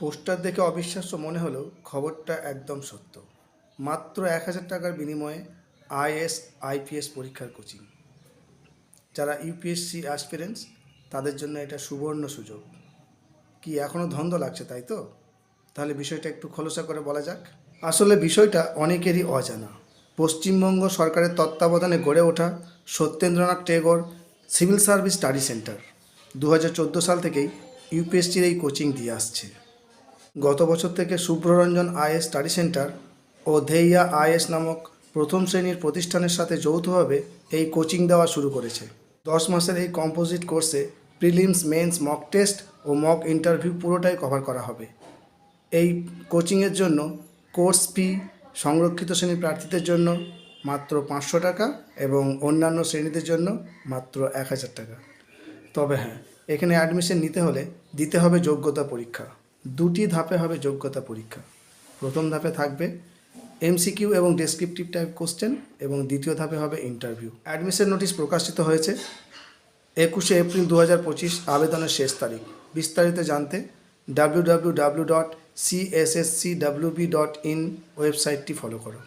Poster দেখে অবিশ্বাস্য মনে হলেও খবরটা একদম সত্য। মাত্র এক হাজার টাকার বিনিময়ে আইএস আইপিএস পরীক্ষার কোচিং। যারা ইউপিএসসি অ্যাসপিরেন্টস তাদের জন্য এটা সুবর্ণ সুযোগ। কি এখনও ধন্দ লাগছে তাই তো? তাহলে বিষয়টা একটু খোলসা করে বলা যাক। আসলে বিষয়টা অনেকেরই অজানা। পশ্চিমবঙ্গ সরকারের তত্ত্বাবধানে গড়ে ওঠা Satyendranath Tagore civil service study centre দু হাজার চোদ্দ সাল থেকেই ইউপিএসসির এই কোচিং দিয়ে আসছে। গত বছর থেকে শুভ্ররঞ্জন আইএস স্টাডি সেন্টার ও ধেইয়া আইএস নামক প্রথম শ্রেণির প্রতিষ্ঠানের সাথে যৌথভাবে এই কোচিং দেওয়া শুরু করেছে। দশ মাসের এই কম্পোজিট কোর্সে প্রিলিমস, মেন্স, মক টেস্ট ও মক ইন্টারভিউ পুরোটাই কভার করা হবে। এই কোচিংয়ের জন্য কোর্স ফি সংরক্ষিত শ্রেণির প্রার্থীদের জন্য মাত্র পাঁচশো টাকা এবং অন্যান্য শ্রেণীদের জন্য মাত্র এক হাজার টাকা। তবে হ্যাঁ এখানে অ্যাডমিশন নিতে হলে দিতে হবে যোগ্যতা পরীক্ষা। দুটি ধাপে হবে যোগ্যতা পরীক্ষা। প্রথম ধাপে থাকবে এমসিকিউ এবং ডেসক্রিপটিভ টাইপ কোশ্চেন এবং দ্বিতীয় ধাপে হবে ইন্টারভিউ অ্যাডমিশন নোটিশ প্রকাশিত হয়েছে একুশে এপ্রিল দু হাজার পঁচিশ আবেদনের শেষ তারিখ। বিস্তারিত জানতে W dot CSSC dot in ওয়েবসাইটটি ফলো করো।